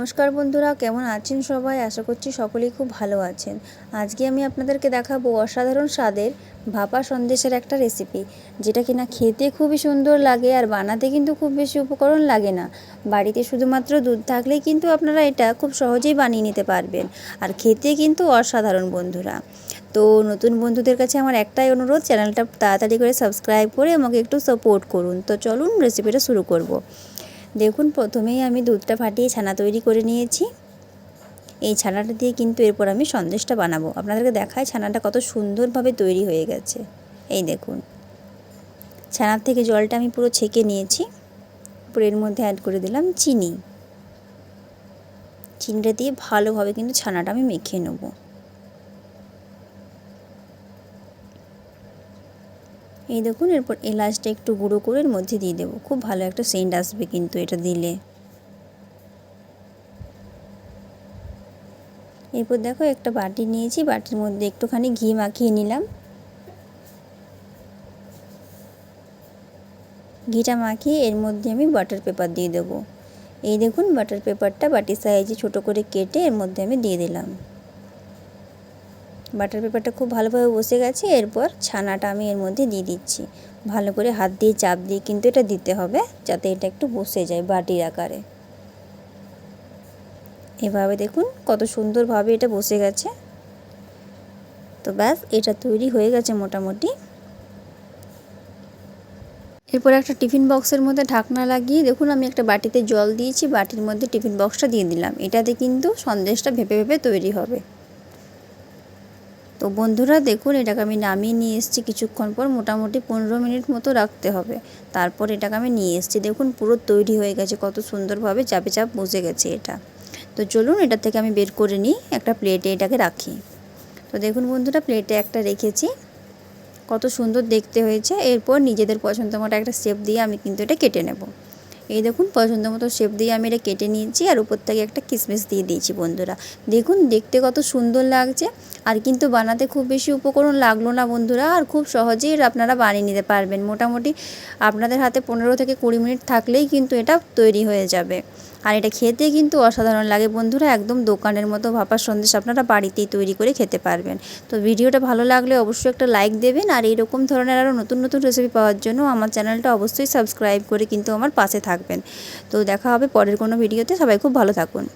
নমস্কার বন্ধুরা, কেমন আছেন সবাই? আশা করছি সকলেই খুব ভালো আছেন। আজকে আমি আপনাদেরকে দেখাবো অসাধারণ স্বাদের ভাপা সন্দেশের একটা রেসিপি যেটা কিনা খেতে খুবই সুন্দর লাগে আর বানাতে কিন্তু খুব বেশি উপকরণ লাগে না। বাড়িতে শুধুমাত্র দুধ থাকলেই কিন্তু আপনারা এটা খুব সহজেই বানিয়ে নিতে পারবেন। আর খেতে কিন্তু অসাধারণ বন্ধুরা। তো নতুন বন্ধুদের কাছে আমার একটাই অনুরোধ, চ্যানেলটা তাড়াতাড়ি করে সাবস্ক্রাইব করে আমাকে একটু সাপোর্ট করুন। তো চলুন রেসিপিটা শুরু করব। দেখুন, প্রথমেই আমি দুধটা ফাটিয়ে ছানা তৈরি করে নিয়েছি। এই ছানাটা দিয়ে কিন্তু এরপর আমি সন্দেশটা বানাবো। আপনাদেরকে দেখায় ছানাটা কত সুন্দরভাবে তৈরি হয়ে গেছে। এই দেখুন। ছানার থেকে জলটা আমি পুরো ছেঁকে নিয়েছি। পুরো এর মধ্যে অ্যাড করে দিলাম চিনি। চিনিটা দিয়ে ভালোভাবে কিন্তু ছানাটা আমি মেখে নেব। এই দেখুন, এরপর এলাচটা একটু গুঁড়ো করে এর মধ্যে দিয়ে দেবো। খুব ভালো একটা সেন্ট আসবে কিন্তু এটা দিলে। এরপর দেখো, একটা বাটি নিয়েছি, বাটির মধ্যে একটুখানি ঘি মাখিয়ে নিলাম। ঘিটা মাখিয়ে এর মধ্যে আমি বাটার পেপার দিয়ে দেবো। এই দেখুন বাটার পেপারটা বাটির সাইজে ছোট করে কেটে এর মধ্যে আমি দিয়ে দিলাম। বাটার পেপারটা খুব ভালোভাবে বসে গেছে, এরপর ছানাটা আমি এর মধ্যে দিয়ে দিচ্ছি। ভালো করে হাত দিয়ে চাপ দিয়ে কিন্তু এটা দিতে হবে, যাতে এটা একটু বসে যায় বাটির আকারে। এভাবে দেখুন কত সুন্দরভাবে এটা বসে গেছে। তো ব্যাস, এটা তৈরি হয়ে গেছে মোটামুটি। এরপর একটা টিফিন বক্সের মধ্যে ঢাকনা লাগিয়ে দেখুন আমি একটা বাটিতে জল দিয়েছি, বাটির মধ্যে টিফিন বক্সটা দিয়ে দিলাম। এটাতে কিন্তু সন্দেশটা ভেপে ভেপে তৈরি হবে। তো বন্ধুরা দেখুন, এটাকে আমি নামিয়ে নিয়ে এসেছি। কিছুক্ষণ পর মোটামুটি পনেরো মিনিট মতো রাখতে হবে। তারপর এটাকে আমি নিয়ে এসেছি। দেখুন, পুরো তৈরি হয়ে গেছে। কত সুন্দরভাবে চাপে চাপ বসে গেছে এটা। তো চলুন, এটা থেকে আমি বের করে নিই। একটা প্লেটে এটাকে রাখি। তো দেখুন বন্ধুরা, প্লেটে একটা রেখেছি। কত সুন্দর দেখতে হয়েছে। এরপর নিজেদের পছন্দ মতো একটা শেপ দিয়ে আমি কিন্তু এটা কেটে নেব। এই দেখুন, পছন্দ মতো শেপ দিয়ে আমি এটা কেটে নিয়েছি আর উপর থেকে একটা কিসমিস দিয়ে দিয়েছি বন্ধুরা। দেখুন, দেখতে কত সুন্দর লাগছে আর কিন্তু বানাতে খুব বেশি উপকরণ লাগল না বন্ধুরা আর খুব সহজেই আপনারা বানিয়ে নিতে পারবেন। মোটামুটি আপনাদের হাতে পনেরো থেকে কুড়ি মিনিট থাকলেই কিন্তু এটা তৈরি হয়ে যাবে। আর এটা খেতে কিন্তু অসাধারণ লাগে। বন্ধুরা, একদম দোকানের মতো ভাপার সন্দেশ আপনারা বাড়িতেই তৈরি করে খেতে পারবেন। তো ভিডিওটা ভালো লাগলে অবশ্যই একটা লাইক দেবেন আর এইরকম ধরনের আরও নতুন নতুন রেসিপি পাওয়ার জন্য আমার চ্যানেলটা অবশ্যই সাবস্ক্রাইব করে কিন্তু আমার পাশে থাকবেন। তো দেখা হবে পরের কোনো ভিডিওতে সবাই খুব ভালো থাকুন।